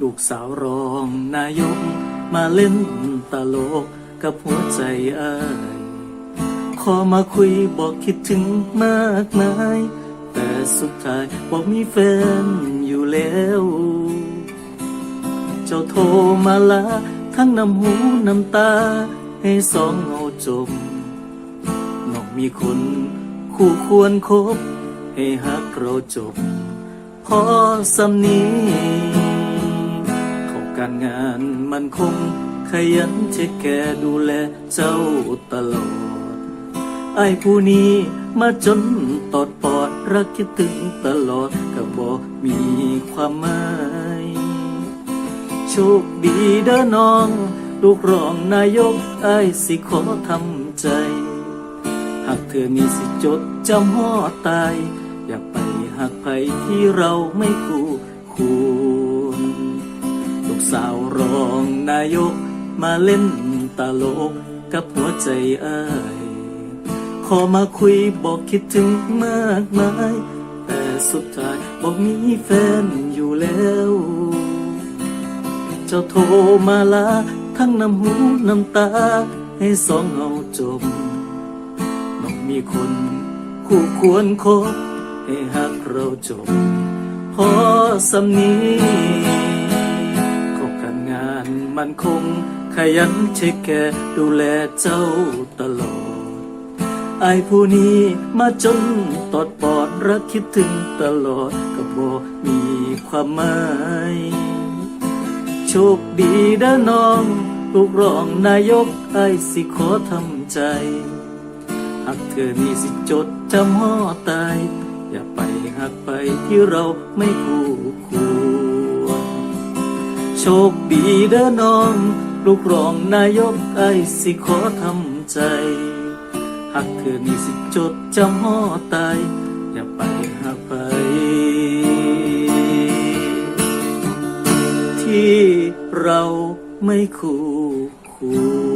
ลูกสาวรองนายก มาเล่นตลกกับหัวใจอ้ายขอมาคุยบอกคิดถึงมากมาย แต่สุดท้ายบอกมีแฟนอยู่แล้ว เจ้าโทรมาลาทั้งน้ำหูน้ำตา ให้สองเอาจบน้องมีคน คู่ควรคบ ให้ฮักเราจบ พอสำนี้เข้าการ งานมันคงขยันเทคแคร์ดูแลเจ้าตลอด ไอ้ผู้นี้มาจนตอดปอดรักคิดถึงตลอดก็บอกมีความหมายโชคดีเด้อน้อง ลูกรองนายกไอ้สิขอทำใจ หากเธอมีสิจดจำห่อตาย อย่าไปหักไผที่เราไม่คู่ควรลูก สาวรองนายก มาเล่นตลกกับหัวใจอ้ายขอมาคุยบอกคิดถึงมากมาย แต่สุดท้ายบอกมีแฟนอยู่แล้ว เจ้าโทรมาลาทั้งน้ำหูน้ำตา ให้สองเอาจบน้องมีคนคู่ควรคบให้หักเราจบพอสำนี้ มันคง ขยันเช็คแกดูแลเจ้าตลอด ไอ้ผู้นี้มาจนตอดปอดรักคิดถึงตลอดก็บอกมีความหมายโชคดีด้อน้อง ลูกรองนายกไอ้สิขอทำใจหากเธอนี่สิจดจำห่อตาย อย่าไปหักไปที่เราไม่คู่ โชคดีเด้อน้อง ลูกรองนายกไอ้สิขอทำใจหากเธอนี่สิจดจำห่อตาย อย่าไปหาไปที่เราไม่คู่คว